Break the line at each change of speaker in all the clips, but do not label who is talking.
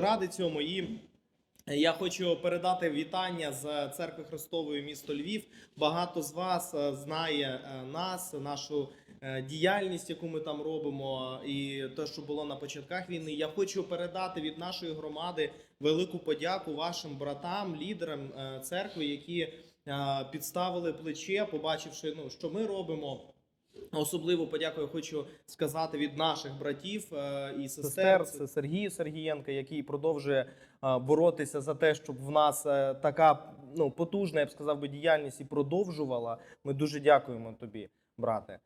ради цьому. І я хочу передати вітання з церкви Христової місто Львів. Багато з вас е, знає е, нас, нашу е, діяльність, яку ми там робимо, і те, що було на початках війни. Я хочу передати від нашої громади велику подяку вашим братам, лідерам е, церкви, які е, підставили плече, побачивши, ну що ми робимо. Особливо подякую хочу сказати від наших братів е, і сестер.
це Сергію Сергієнка, який продовжує е, боротися за те, щоб в нас е, така ну потужна, я б сказав би, діяльність і продовжувала. Ми дуже дякуємо тобі, брате.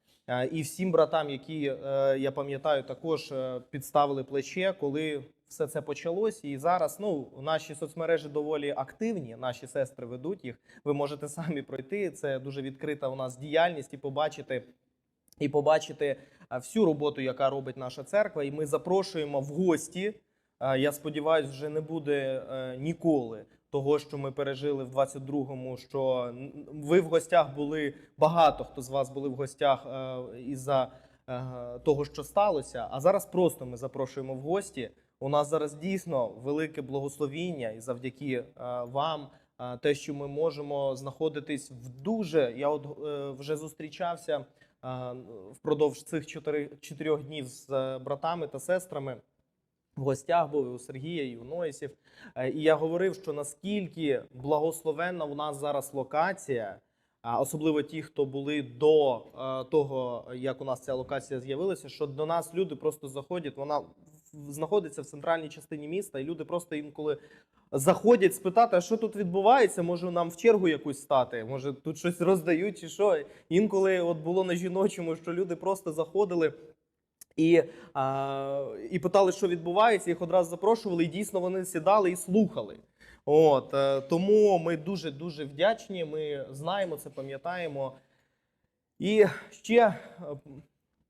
І всім братам, які я пам'ятаю, також підставили плече, коли все це почалось. І зараз ну наші соцмережі доволі активні. Наші сестри ведуть їх. Ви можете самі пройти. Це дуже відкрита у нас діяльність і побачити і побачити всю роботу, яка робить наша церква. І ми запрошуємо в гості. Я сподіваюся, вже не буде е, ніколи того, що ми пережили в 22-му, що ви в гостях були багато хто з вас були в гостях е, із-за е, того, що сталося. А зараз просто ми запрошуємо в гості. У нас зараз дійсно велике благословіння, і завдяки е, вам, е, те, що ми можемо знаходитись в дуже. Я от е, вже зустрічався впродовж цих чотирьох днів з е, братами та сестрами. В гостях був і у Сергія, і у Ноїсів. Е, І я говорив, що наскільки благословенна у нас зараз локація, особливо ті, хто були до е, того, як у нас ця локація з'явилася, що до нас люди просто заходять. Вона знаходиться в центральній частині міста, і люди просто інколи заходять спитати, а що тут відбувається, може нам в чергу якусь стати, може тут щось роздають чи що. Інколи от було на жіночому, що люди просто заходили. І, а, і питали, що відбувається, їх одразу запрошували, і дійсно вони сідали і слухали. От, е, тому ми дуже дуже вдячні. Ми знаємо це, пам'ятаємо. І ще е,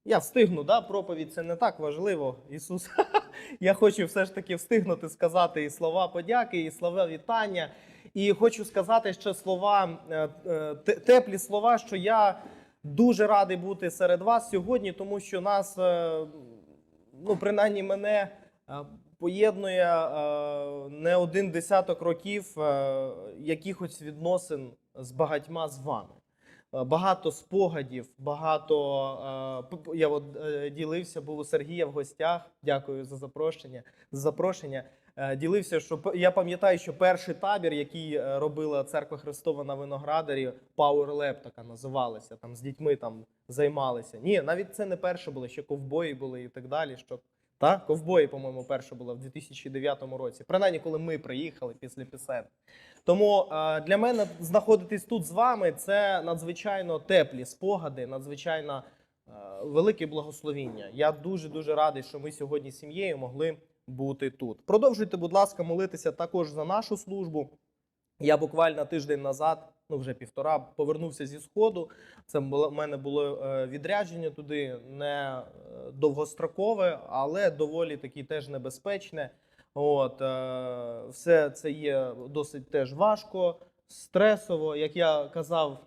я встигну, да, проповідь це не так важливо. Ісус, я хочу все ж таки встигнути сказати і слова подяки, і слова вітання. І хочу сказати ще слова, е, е, те- теплі слова, що я дуже радий бути серед вас сьогодні, тому що нас, е, ну принаймні мене поєднує не один десяток років якихось відносин з багатьма з вами. Е, Багато спогадів, багато е, я от е, ділився, був у Сергія в гостях. Дякую за запрошення. За запрошення. Ділився, що я пам'ятаю, що перший табір, який робила церква Христова на Виноградарі, Power Lab така називалася. Там з дітьми там займалися. Ні, навіть це не перше було, ще ковбої були і так далі. Що та ковбої, по-моєму, перше було в 2009 році. Принаймні, коли ми приїхали після пісен. Тому е, для мене знаходитись тут з вами це надзвичайно теплі спогади, надзвичайно е, велике благословіння. Я дуже дуже радий, що ми сьогодні з сім'єю могли бути тут. Продовжуйте, будь ласка, молитися також за нашу службу. Я буквально тиждень назад, ну вже півтора, повернувся зі сходу. Це було в мене було е, відрядження туди не е, довгострокове, але доволі таки теж небезпечне. От е, все це є досить теж важко, стресово, як я казав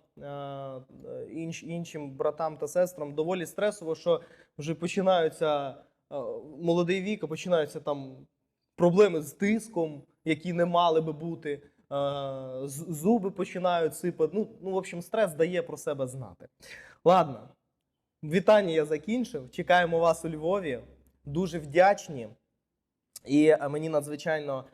інш, іншим братам та сестрам, доволі стресово, що вже починаються молодий вік, починаються там проблеми з тиском, які не мали би бути. Е, Зуби починають сипати. Ну, ну, в общем, стрес дає про себе знати. Ладно, вітання я закінчив. Чекаємо вас у Львові. Дуже вдячні. І е, мені надзвичайно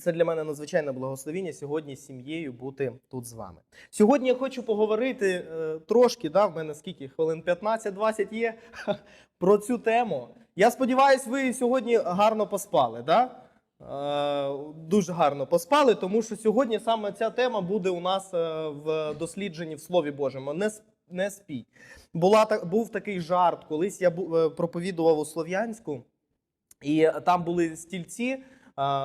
це для мене надзвичайне благословіння сьогодні з сім'єю бути тут з вами. Сьогодні я хочу поговорити е, трошки, да, в мене скільки хвилин 15-20 є про цю тему. Я сподіваюся, ви сьогодні гарно поспали. Да? Е, дуже гарно поспали, тому що сьогодні саме ця тема буде у нас е, в дослідженні в Слові Божому. Не, не спіть. Була, та- був такий жарт, колись я е, проповідував у Слов'янську. І там були стільці,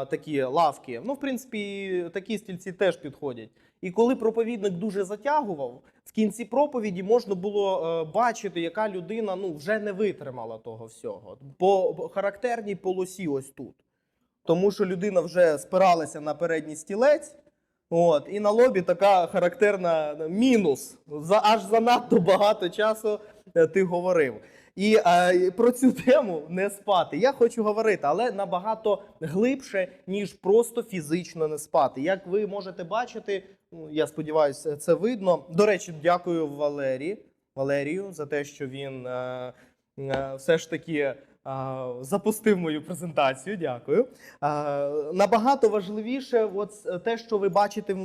такі лавки. Ну, в принципі, такі стільці теж підходять. І коли проповідник дуже затягував, в кінці проповіді можна було бачити, яка людина ну, вже не витримала того всього. По характерній полосі, ось тут. Тому що людина вже спиралася на передній стілець. От, і на лобі така характерна мінус. За, аж занадто багато часу е, ти говорив. І е, про цю тему не спати. Я хочу говорити, але набагато глибше, ніж просто фізично не спати. Як ви можете бачити, ну, я сподіваюся, це видно. До речі, дякую Валері, Валерію за те, що він е, е, все ж таки е, запустив мою презентацію. Дякую. Набагато важливіше, от те, що ви бачите е,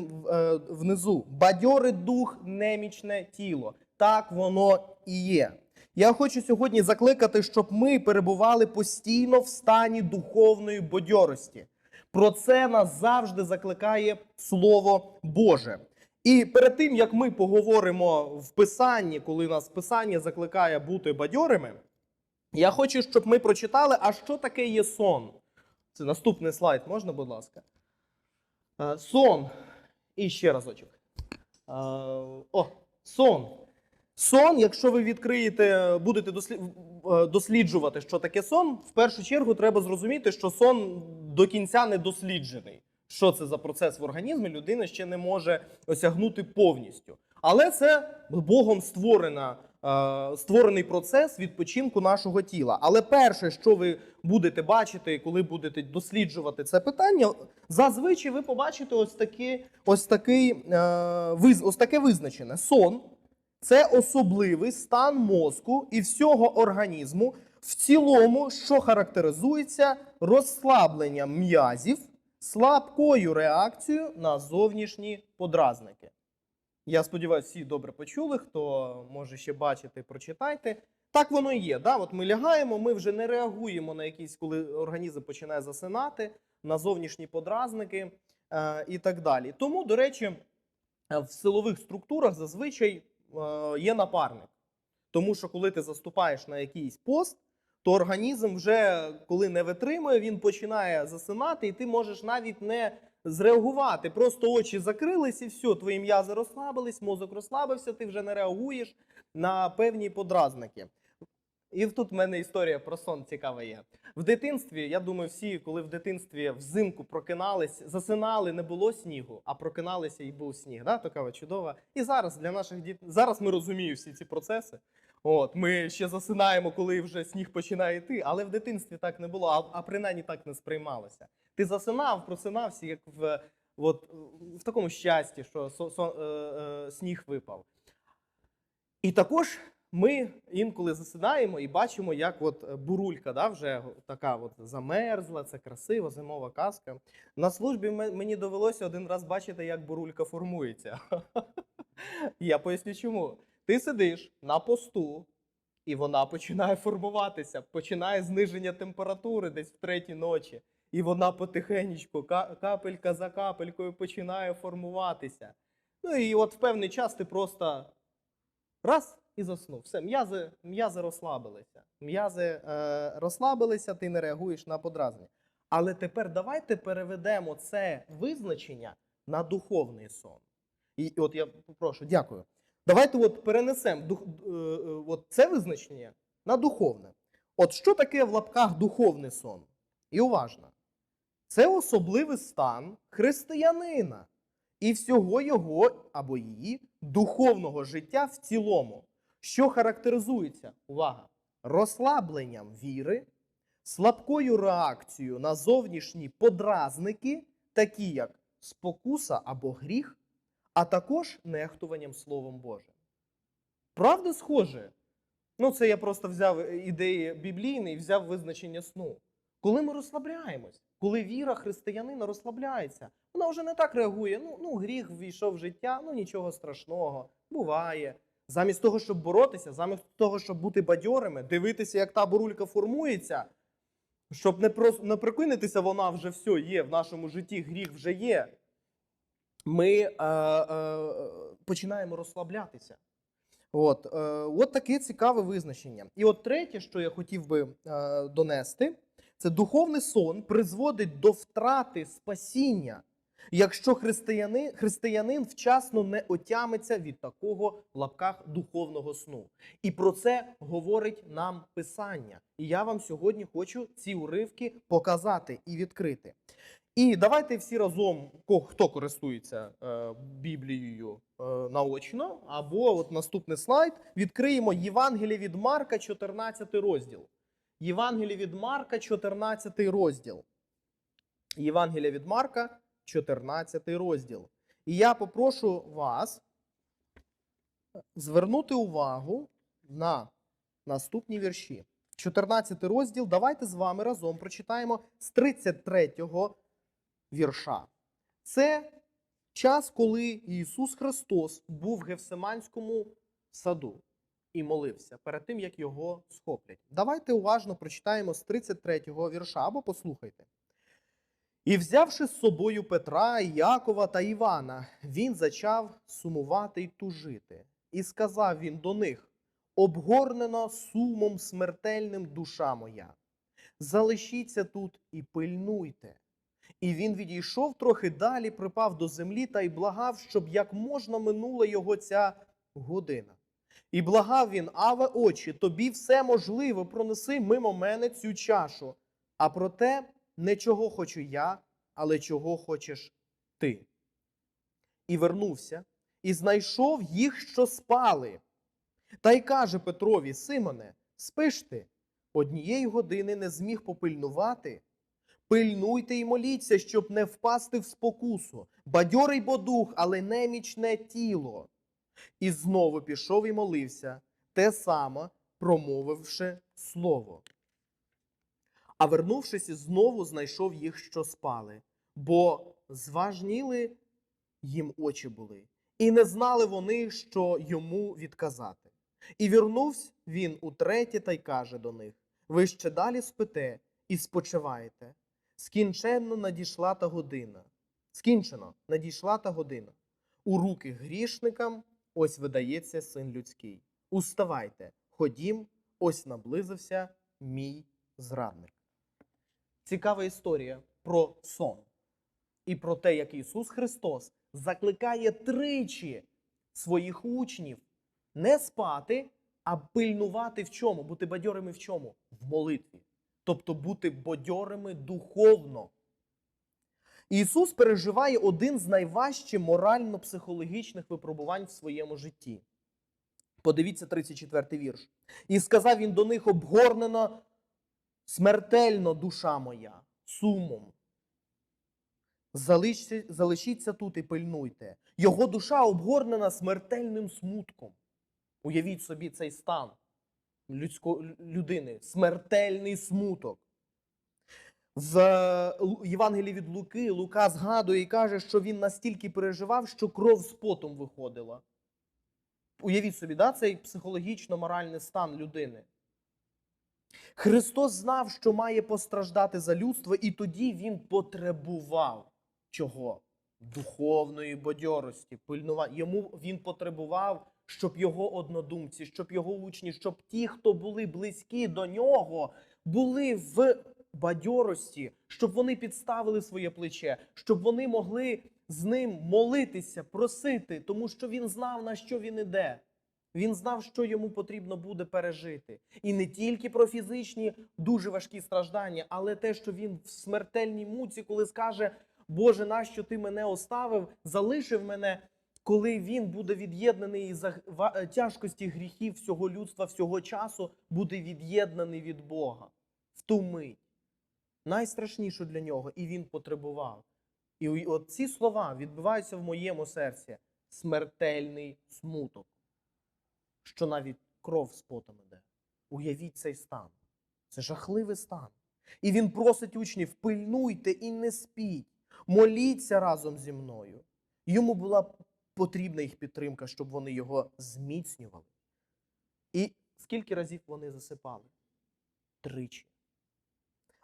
внизу: бадьорий дух, немічне тіло. Так воно і є. Я хочу сьогодні закликати, щоб ми перебували постійно в стані духовної бадьорості. Про це нас завжди закликає Слово Боже. І перед тим як ми поговоримо в писанні, коли нас писання закликає бути бадьорими, я хочу, щоб ми прочитали, а що таке є сон. Це наступний слайд, можна, будь ласка. Е, Сон. І ще разочок. Е, О, сон. Сон, якщо ви відкриєте, будете е, досліджувати, що таке сон, в першу чергу треба зрозуміти, що сон до кінця не досліджений. Що це за процес в організмі, людина ще не може осягнути повністю. Але це Богом створена, створений процес відпочинку нашого тіла. Але перше, що ви будете бачити, коли будете досліджувати це питання, зазвичай ви побачите ось, такі, ось, такий, е, ось таке визначене сон. Це особливий стан мозку і всього організму в цілому, що характеризується розслабленням м'язів, слабкою реакцією на зовнішні подразники. Я сподіваюся, всі добре почули. Хто може ще бачити, прочитайте. Так воно і є. Да? От ми лягаємо, ми вже не реагуємо на якісь, коли організм починає засинати, на зовнішні подразники е, і так далі. Тому, до речі, е, в силових структурах зазвичай е, є напарник. Тому що коли ти заступаєш на якийсь пост, то організм вже коли не витримує, він починає засинати, і ти можеш навіть не зреагувати. Просто очі закрились, і все, твої м'язи розслабились, мозок розслабився, ти вже не реагуєш на певні подразники. І тут в мене історія про сон цікава є. В дитинстві, я думаю, всі, коли в дитинстві взимку прокинались, засинали, не було снігу, а прокиналися і був сніг. Да? Така чудова. І зараз для наших дітей зараз ми розуміємо всі ці процеси. От, ми ще засинаємо, коли вже сніг починає йти, але в дитинстві так не було, а, а принаймні так не сприймалося. Ти засинав, просинався, як в, от, в такому щасті, що со, со, е, е, сніг випав. І також ми інколи засинаємо і бачимо, як от бурулька да, вже така от замерзла, це красива зимова казка. На службі мені довелося один раз бачити, як бурулька формується. Я поясню чому. Ти сидиш на посту, і вона починає формуватися, починає зниження температури десь в третій ночі. І вона потихеньку, капелька за капелькою починає формуватися. Ну і от в певний час ти просто раз і заснув. Все, м'язи, м'язи розслабилися. М'язи е, розслабилися, ти не реагуєш на подразнення. Але тепер давайте переведемо це визначення на духовний сон. І, от я попрошу, дякую. Давайте от перенесемо дух, е, е, от це визначення на духовне. От що таке в лапках духовний сон? І уважно. Це особливий стан християнина і всього його або її духовного життя в цілому, що характеризується, увага, розслабленням віри, слабкою реакцією на зовнішні подразники, такі як спокуса або гріх, а також нехтуванням Словом Божим. Правда, схоже? Ну, це я просто взяв ідеї біблійні і взяв визначення сну. Коли ми розслабляємось, коли віра християнина розслабляється, вона вже не так реагує. Ну, ну гріх ввійшов в життя, ну нічого страшного, буває. Замість того, щоб боротися, замість того, щоб бути бадьорими, дивитися, як та бурулька формується, щоб не, прос... не прикинутися, вона вже все є в нашому житті, гріх вже є. Ми е, е, починаємо розслаблятися. От, е, от таке цікаве визначення. І от третє, що я хотів би е, донести, це духовний сон призводить до втрати спасіння, якщо християнин, християнин вчасно не отямиться від такого в лапках духовного сну. І про це говорить нам Писання. І я вам сьогодні хочу ці уривки показати і відкрити. І давайте всі разом, хто користується е, Біблією е, наочно, або от наступний слайд, відкриємо Євангеліє від Марка, 14 розділ. Євангеліє від Марка, 14 розділ. Євангелія від Марка, 14 розділ. І я попрошу вас звернути увагу на наступні вірші. 14 розділ. Давайте з вами разом прочитаємо з 33 вірша. Це час, коли Ісус Христос був в Гевсиманському саду і молився перед тим, як його схоплять. Давайте уважно прочитаємо з 33 вірша або послухайте. І взявши з собою Петра, Якова та Івана, він зачав сумувати й тужити. І сказав він до них: обгорнена сумом смертельним душа моя. Залишіться тут і пильнуйте. І він відійшов трохи далі, припав до землі та й благав, щоб як можна минула його ця година. І благав він, Аве, очі, тобі все можливо, пронеси мимо мене цю чашу. А проте не чого хочу я, але чого хочеш ти. І вернувся, і знайшов їх, що спали. Та й каже Петрові: Симоне, спиш ти? Однієї години не зміг попильнувати. Пильнуйте і моліться, щоб не впасти в спокусу. Бадьорий бо дух, але немічне тіло. І знову пішов і молився, те саме промовивши слово. А вернувшись, знову знайшов їх, що спали, бо зважніли їм очі були, і не знали вони, що йому відказати. І вернувся він утретє та й каже до них: Ви ще далі спите і спочиваєте. Скінченно надійшла та година. Скінчено надійшла та година. У руки грішникам ось видається син людський. Уставайте, ходім, ось наблизився мій зрадник. Цікава історія про сон і про те, як Ісус Христос закликає тричі своїх учнів не спати, а пильнувати в чому? Бути бадьорими в чому? В молитві. Тобто бути бадьорими духовно. Ісус переживає один з найважчих морально-психологічних випробувань в своєму житті. Подивіться 34 вірш. І сказав він до них обгорнена смертельно душа моя, сумом. Залишіться тут і пильнуйте. Його душа обгорнена смертельним смутком. Уявіть собі цей стан людсько, людини, смертельний смуток. В Євангелії від Луки Лука згадує і каже, що він настільки переживав, що кров з потом виходила. Уявіть собі, да, цей психологічно-моральний стан людини. Христос знав, що має постраждати за людство, і тоді він потребував чого? Духовної бадьорості, пильнування. Йому він потребував, щоб його однодумці, щоб його учні, щоб ті, хто були близькі до нього, були в бадьорості, щоб вони підставили своє плече, щоб вони могли з ним молитися, просити, тому що він знав, на що він іде. Він знав, що йому потрібно буде пережити. І не тільки про фізичні дуже важкі страждання, але те, що він в смертельній муці, коли скаже: Боже, нащо ти мене оставив, залишив мене, коли він буде від'єднаний із тяжкості гріхів всього людства, всього часу, буде від'єднаний від Бога в ту мить. Найстрашніше для нього, і він потребував. І от ці слова відбиваються в моєму серці: смертельний смуток що навіть кров з потом іде. Уявіть цей стан. Це жахливий стан. І він просить учнів: пильнуйте і не спіть, моліться разом зі мною. Йому була потрібна їх підтримка, щоб вони його зміцнювали. І скільки разів вони засипали? Тричі.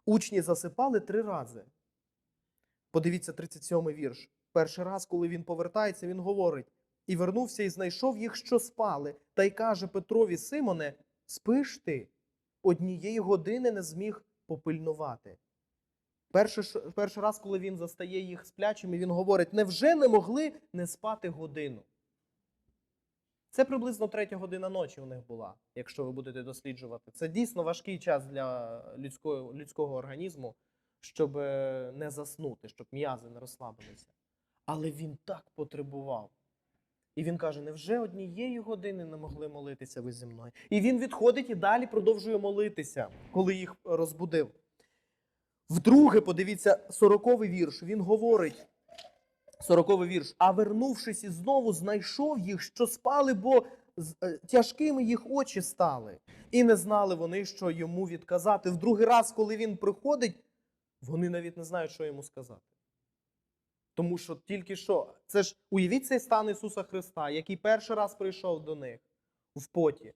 Учні засипали три рази. Подивіться 37-й вірш. Перший раз, коли він повертається, він говорить: і вернувся і знайшов їх, що спали, та й каже Петрові Симоне: Спиш ти? Однієї години не зміг попильнувати. Перший, перший раз, коли він застає їх сплячими, він говорить: невже не могли не спати годину? Це приблизно третя година ночі у них була, якщо ви будете досліджувати. Це дійсно важкий час для людського, людського організму, щоб е, не заснути, щоб м'язи не розслабилися. Але він так потребував. І він каже: невже однієї години не могли молитися ви зі мною? І він відходить і далі продовжує молитися, коли їх розбудив. Вдруге, подивіться, сороковий вірш. Він говорить: сороковий вірш. А вернувшись і знову, знайшов їх, що спали, бо е, тяжкими їх очі стали. І не знали вони, що йому відказати. В другий раз, коли він приходить, вони навіть не знають, що йому сказати. Тому що тільки що, це ж уявіть цей стан Ісуса Христа, який перший раз прийшов до них в поті,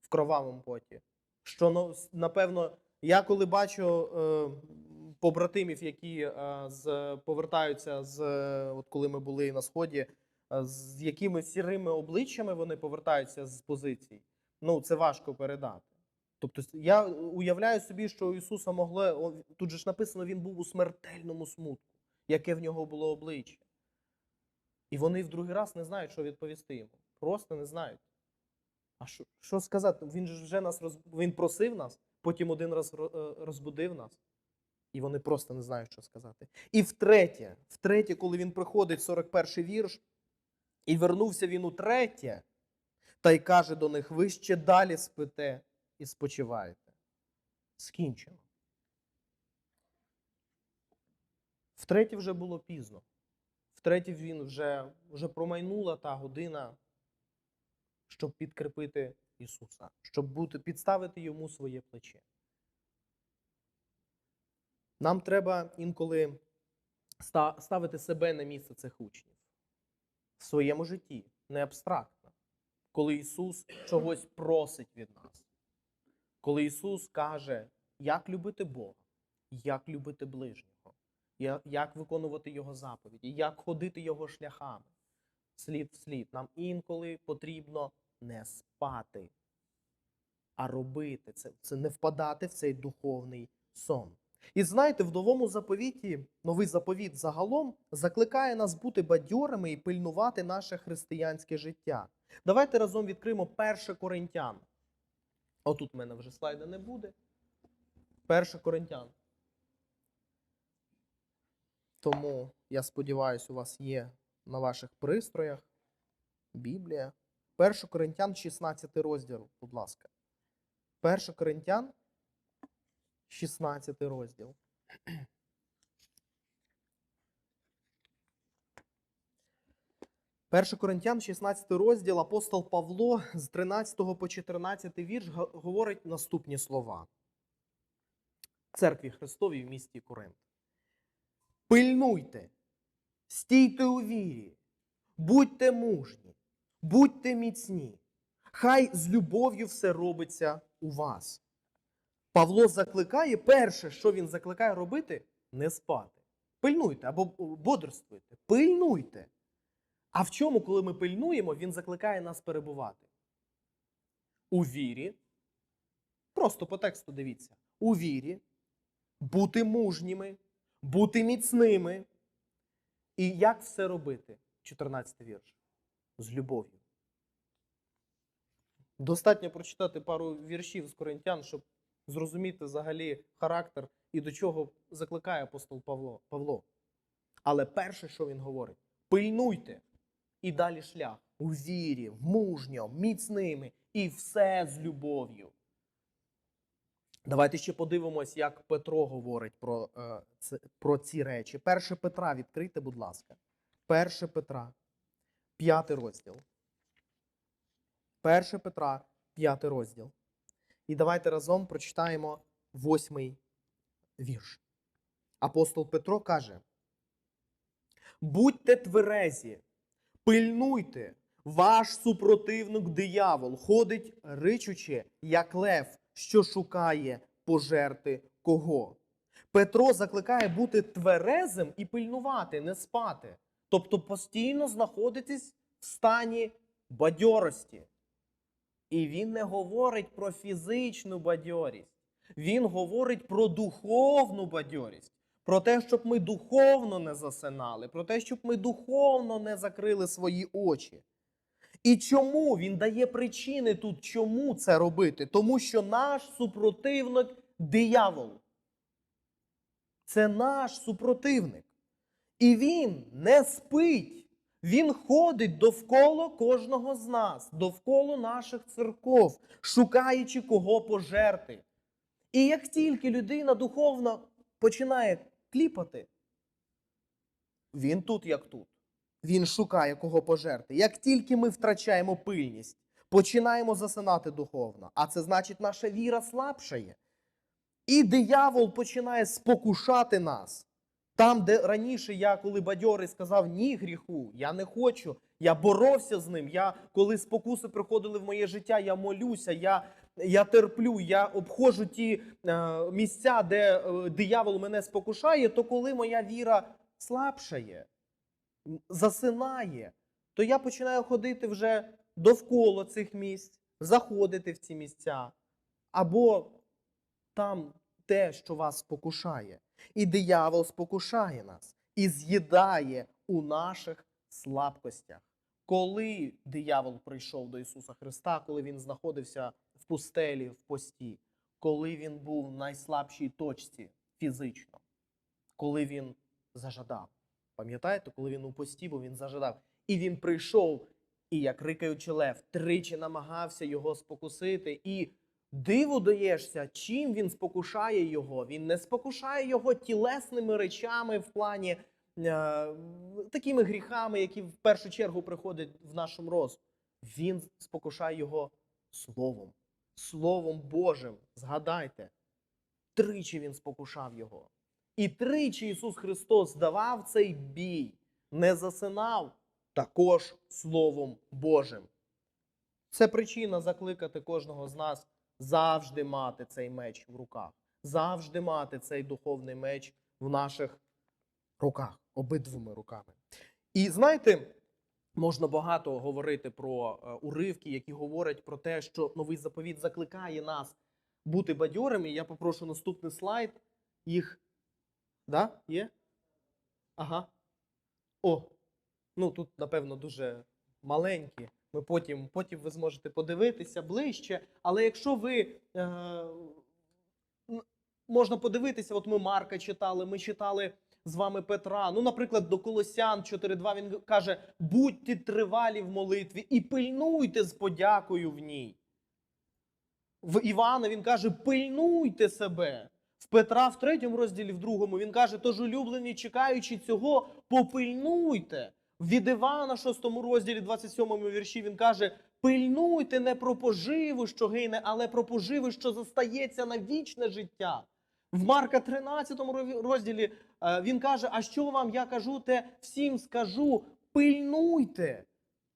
в кровавому поті. Що ну, напевно, я коли бачу е, побратимів, які е, з, повертаються з е, от коли ми були на сході, е, з якими сірими обличчями вони повертаються з позицій, ну це важко передати. Тобто, я уявляю собі, що у Ісуса могло тут же ж написано, він був у смертельному смутку, яке в нього було обличчя. І вони в другий раз не знають, що відповісти йому. Просто не знають. А що, що сказати? Він же вже нас роз... він просив нас, потім один раз розбудив нас. І вони просто не знають, що сказати. І втретє, втретє, коли він приходить, 41-й вірш, і вернувся він утретє, та й каже до них: ви ще далі спите і спочиваєте. Скінчено. Втретє вже було пізно. Втретє він вже, вже промайнула та година, щоб підкріпити Ісуса, щоб бути, підставити йому своє плече. Нам треба інколи ставити себе на місце цих учнів в своєму житті, не абстрактно. Коли Ісус чогось просить від нас, коли Ісус каже, як любити Бога, як любити ближнього, як виконувати Його заповіді, як ходити Його шляхами, слід в слід. Нам інколи потрібно не спати, а робити це, це не впадати в цей духовний сон. І знаєте, в новому заповіті, новий заповіт загалом закликає нас бути бадьорими і пильнувати наше християнське життя. Давайте разом відкриємо 1 Коринтян. Отут в мене вже слайда не буде. 1 Коринтян. Тому я сподіваюся, у вас є на ваших пристроях Біблія. 1 Коринтян, 16 розділ, будь ласка. 1 Коринтян, 16 розділ. Перше Коринтян, 16 розділ, апостол Павло з 13 по 14 вірш говорить наступні слова. Церкві Христовій в місті Коринт. Пильнуйте, стійте у вірі, будьте мужні, будьте міцні. Хай з любов'ю все робиться у вас. Павло закликає, перше, що він закликає робити, не спати. Пильнуйте або бодрствуйте, пильнуйте. А в чому, коли ми пильнуємо, він закликає нас перебувати? У вірі. Просто по тексту дивіться. У вірі, бути мужніми, бути міцними. І як все робити? 14 вірш. З любов'ю. Достатньо прочитати пару віршів з коринтян, щоб зрозуміти взагалі характер і до чого закликає апостол Павло. Павло. Але перше, що він говорить, пильнуйте і далі шлях у вірі, мужньо, міцними і все з любов'ю. Давайте ще подивимось, як Петро говорить про, е, про ці речі. Перше Петра, відкрийте, будь ласка. Перше Петра, п'ятий розділ. Перше Петра, п'ятий розділ. І давайте разом прочитаємо восьмий вірш. Апостол Петро каже: Будьте тверезі, пильнуйте, ваш супротивник диявол ходить ричучи, як лев, що шукає пожерти кого. Петро закликає бути тверезим і пильнувати, не спати. Тобто постійно знаходитись в стані бадьорості. І він не говорить про фізичну бадьорість. Він говорить про духовну бадьорість, про те, щоб ми духовно не засинали, про те, щоб ми духовно не закрили свої очі. І чому він дає причини тут, чому це робити? Тому що наш супротивник диявол. Це наш супротивник. І він не спить. Він ходить довкола кожного з нас, довкола наших церков, шукаючи кого пожерти. І як тільки людина духовно починає кліпати, він тут, як тут. Він шукає кого пожерти. Як тільки ми втрачаємо пильність, починаємо засинати духовно, а це значить, наша віра слабшає. І диявол починає спокушати нас. Там, де раніше я, коли бадьорий сказав ні гріху, я не хочу, я боровся з ним. Я, коли спокуси приходили в моє життя, я молюся, я, я терплю, я обходжу ті е, місця, де е, диявол мене спокушає, то коли моя віра слабшає, засинає, то я починаю ходити вже довкола цих місць, заходити в ці місця, або там те, що вас спокушає. І диявол спокушає нас і з'їдає у наших слабкостях. Коли диявол прийшов до Ісуса Христа, коли він знаходився в пустелі, в пості, коли він був в найслабшій точці фізично, коли він зажадав. Пам'ятаєте, коли він у пості, був, він зажадав. І він прийшов, і як рикаючи лев, тричі намагався його спокусити. І диву даєшся, чим він спокушає його. Він не спокушає його тілесними речами в плані е, такими гріхами, які в першу чергу приходять в нашому розум. Він спокушає його словом, словом Божим. Згадайте, тричі він спокушав його. І тричі Ісус Христос давав цей бій, не засинав також Словом Божим. Це причина закликати кожного з нас завжди мати цей меч в руках, завжди мати цей духовний меч в наших руках, обидвома руками. І знаєте, можна багато говорити про е, уривки, які говорять про те, що новий заповіт закликає нас бути бадьорими. Я попрошу наступний слайд. Їх Да? Є? Ага. О. Ну тут, напевно, дуже маленькі. Ми потім, потім ви зможете подивитися ближче. Але якщо ви е, можна подивитися, от ми Марка читали, ми читали з вами Петра. Ну, наприклад, до Колосян 4.2 він каже: будьте тривалі в молитві і пильнуйте з подякою в ній. В Івана він каже: пильнуйте себе. В Петра в третьому розділі, в другому, він каже: тож улюблені, чекаючи цього, попильнуйте. Від Івана, 6 розділі, 27 вірші, він каже: пильнуйте не про поживу, що гине, але про поживу, що застається на вічне життя. В Марка 13 розділі е, він каже: А що вам я кажу, те всім скажу, пильнуйте.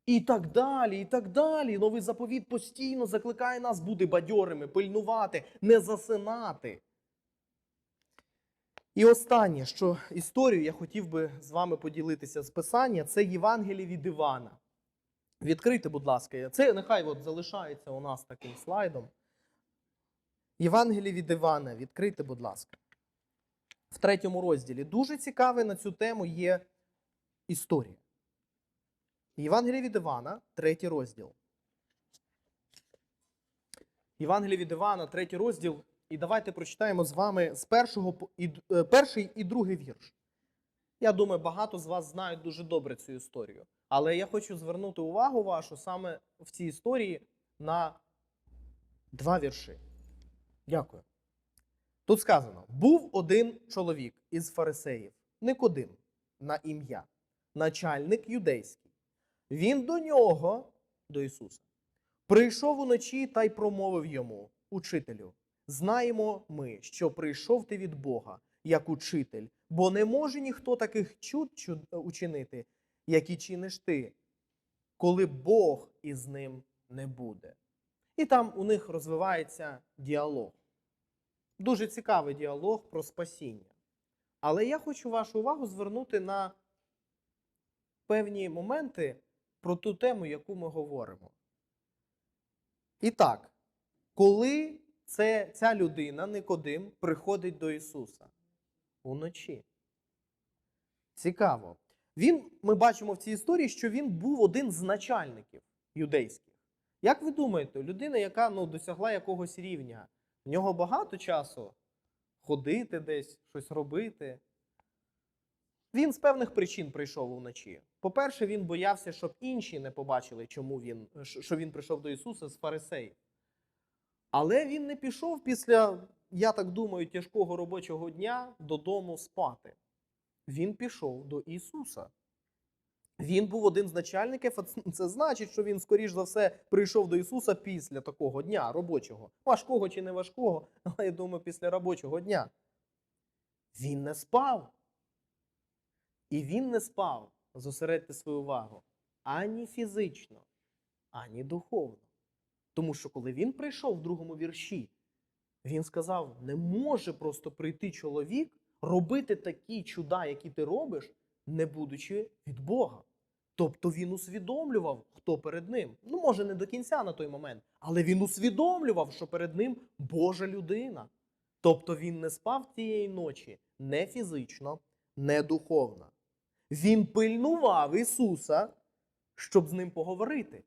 І так далі, і так далі. Новий заповіт постійно закликає нас бути бадьорими, пильнувати, не засинати. І останнє, що історію я хотів би з вами поділитися з писання, це Євангеліє від Івана. Відкрийте, будь ласка, це нехай от залишається у нас таким слайдом. Євангеліє від Івана, відкрийте, будь ласка. В третьому розділі. Дуже цікаве на цю тему є історія. Євангеліє від Івана, третій розділ. Євангеліє від Івана, третій розділ. І давайте прочитаємо з вами з першого і, е, перший і другий вірш. Я думаю, багато з вас знають дуже добре цю історію. Але я хочу звернути увагу вашу саме в цій історії на два вірші. Дякую. Тут сказано: був один чоловік із фарисеїв, Никодим, на ім'я, начальник юдейський. Він до нього, до Ісуса, прийшов уночі та й промовив йому, учителю. Знаємо ми, що прийшов ти від Бога, як учитель, бо не може ніхто таких чуд чуд учинити, які чиниш ти, коли Бог із ним не буде. І там у них розвивається діалог. Дуже цікавий діалог про спасіння. Але я хочу вашу увагу звернути на певні моменти про ту тему, яку ми говоримо. І так, коли це, ця людина, Никодим, приходить до Ісуса уночі. Цікаво. Він, ми бачимо в цій історії, що він був один з начальників юдейських. Як ви думаєте, людина, яка ну, досягла якогось рівня, в нього багато часу ходити десь, щось робити. Він з певних причин прийшов уночі. По-перше, він боявся, щоб інші не побачили, чому він, що він прийшов до Ісуса з фарисеїв. Але він не пішов після, я так думаю, тяжкого робочого дня додому спати. Він пішов до Ісуса. Він був один з начальників, а це- значить, що він, скоріш за все, прийшов до Ісуса після такого дня робочого. Важкого чи не важкого, але я думаю, після робочого дня. Він не спав. І він не спав, зосередьте свою увагу, ані фізично, ані духовно. Тому що коли він прийшов в другому вірші, він сказав: не може просто прийти чоловік, робити такі чуда, які ти робиш, не будучи від Бога. Тобто він усвідомлював, хто перед ним. Ну, може, не до кінця на той момент, але він усвідомлював, що перед ним Божа людина. Тобто він не спав тієї ночі не фізично, не духовно. Він пильнував Ісуса, щоб з ним поговорити.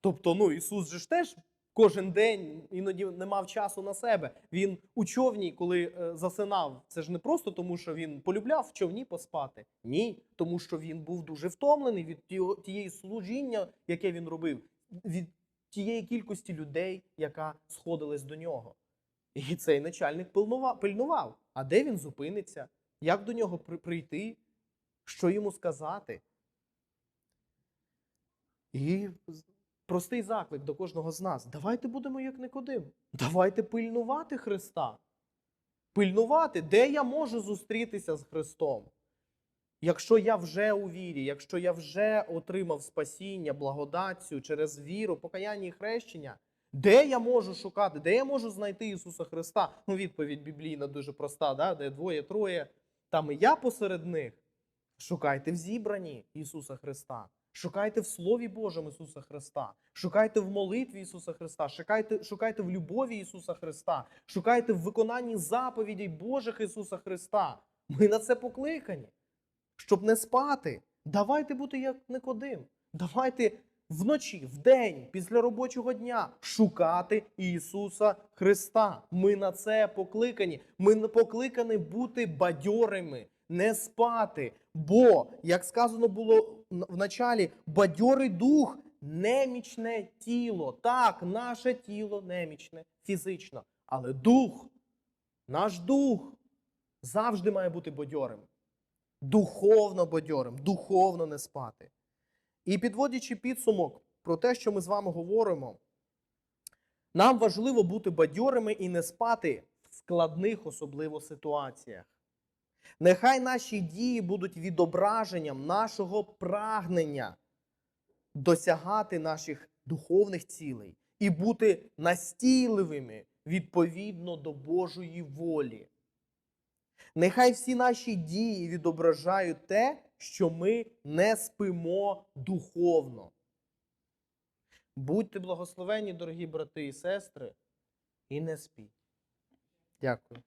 Тобто, ну, Ісус же ж теж кожен день іноді не мав часу на себе. Він у човні, коли е, засинав, це ж не просто тому, що він полюбляв в човні поспати. Ні, тому що він був дуже втомлений від тієї- служіння, яке він робив, від тієї кількості людей, яка сходилась до нього. І цей начальник пильнував. А де він зупиниться? Як до нього при- прийти? Що йому сказати? І простий заклик до кожного з нас. Давайте будемо як Никодим. Давайте пильнувати Христа. Пильнувати, де я можу зустрітися з Христом. Якщо я вже у вірі, якщо я вже отримав спасіння, благодаттю через віру, покаяння і хрещення, де я можу шукати, де я можу знайти Ісуса Христа? Ну, відповідь біблійна дуже проста, да? де двоє, троє, там і я посеред них. Шукайте в зібранні Ісуса Христа. Шукайте в Слові Божому Ісуса Христа. Шукайте в молитві Ісуса Христа. Шукайте, шукайте в любові Ісуса Христа. Шукайте в виконанні заповідей Божих Ісуса Христа. Ми на це покликані. Щоб не спати. Давайте бути як Никодим. Давайте вночі, вдень, після робочого дня шукати Ісуса Христа. Ми на це покликані. Ми покликані бути бадьорими, не спати. Бо, як сказано було в началі, бадьорий дух, немічне тіло. Так, наше тіло немічне фізично. Але дух, наш дух завжди має бути бадьорим. Духовно бадьорим, духовно не спати. І підводячи підсумок про те, що ми з вами говоримо, нам важливо бути бадьорими і не спати в складних особливо ситуаціях. Нехай наші дії будуть відображенням нашого прагнення досягати наших духовних цілей і бути настійливими відповідно до Божої волі. Нехай всі наші дії відображають те, що ми не спимо духовно. Будьте благословені, дорогі брати і сестри, і не спіть. Дякую.